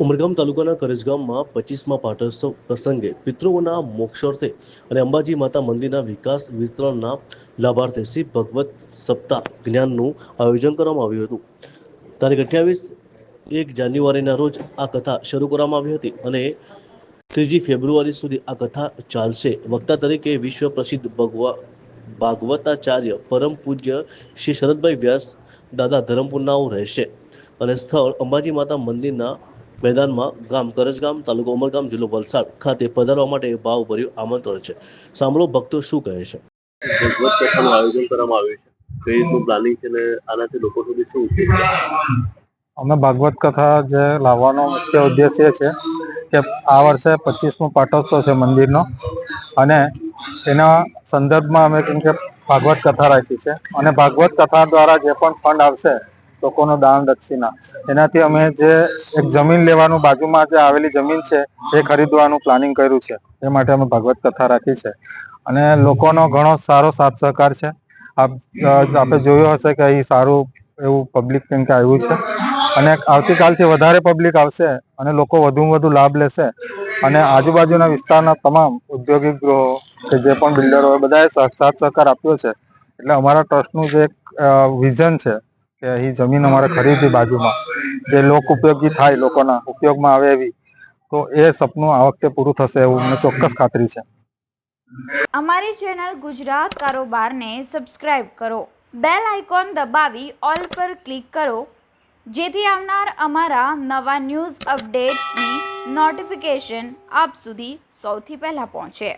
ઉમરગામ તાલુકાના કરજગામમાં પચીસમાં પાટોત્સવ પ્રસંગે પિતૃઓના મોક્ષાર્થે અને અંબાજી માતા મંદિરના વિકાસ વિસ્તરણના લાભાર્થે શ્રી ભગવત સપ્તાહ જ્ઞાનનું આયોજન કરવામાં આવ્યું હતું. તારીખ અઠ્યાવીસ એક જાન્યુઆરીના રોજ આ કથા શરૂ કરવામાં આવી હતી અને ત્રીજી ફેબ્રુઆરી સુધી આ કથા ચાલશે. વક્તા તરીકે વિશ્વ પ્રસિદ્ધ ભગવા ભાગવતાચાર્ય પરમ પૂજ્ય શ્રી શરદભાઈ વ્યાસ દાદા ધરમપુરનાઓ રહેશે અને સ્થળ અંબાજી માતા મંદિરના મેદાનમાં ગામ કરજગામ તાલુકો ઉમરગામ જિલ્લો વલસાડ ખાતે પધારવા માટે ભાવભર્યું આમંત્રણ છે. સાંભળો ભક્તો શું કહે છે. ભગવત કથાનું આયોજન કરવામાં આવ્યું છે. કઈ રીતનું પ્લાનિંગ છે ને આનાથી લોકો સુધી શું ઉપયોગ છે? અમે ભાગવત કથા જે લાવવાનો મુખ્ય ઉદ્દેશ્ય છે કે આ વર્ષે પચીસમો પાટોત્સવ છે મંદિરનો અને એના સંદર્ભમાં અમે કેમ કે ભાગવત કથા રાખી છે. અને ભાગવત કથા દ્વારા જે પણ ફંડ આવશે લોકોનો દાન દક્ષિણા. એનાથી અમે જે એક જમીન લેવાનું બાજુમાં જે આવેલી જમીન છે, એ ખરીદવાનું પ્લાનિંગ કર્યું છે. એ માટે અમે ભાગવત કથા રાખી છે. અને લોકોનો ઘણો સારો સાથ સહકાર છે. આપ આપણે જોયું હશે કે અહીં સારું એવું પબ્લિક કેમ આવ્યું છે. અને આવતીકાલથી વધારે પબ્લિક આવશે અને લોકો વધુમાં વધુ લાભ લેશે. અને આજુબાજુના વિસ્તારના તમામ ઔદ્યોગિક ગૃહો કે જે પણ બિલ્ડરો બધાએ સાથ સહકાર આપ્યો છે. એટલે અમારા ટ્રસ્ટનું જે એક વિઝન છે કે અહીં જમીન અમારે ખરીદી બાજુમાં. જે લોક ઉપયોગી થાય લોકોના, ઉપયોગમાં આવે એવી, તો એ સપનું આ વખતે પૂરું થશે એવું મને ચોક્કસ ખાતરી છે. અમારી ચેનલ ગુજરાત કારોબારને સબસ્ક્રાઇબ કરો, બેલ આઇકોન દબાવી ઓલ પર ક્લિક કરો, જેથી આવનાર અમારા નવા ન્યૂઝ અપડેટ્સની નોટિફિકેશન આપ સુધી સૌથી પહેલાં પહોંચે.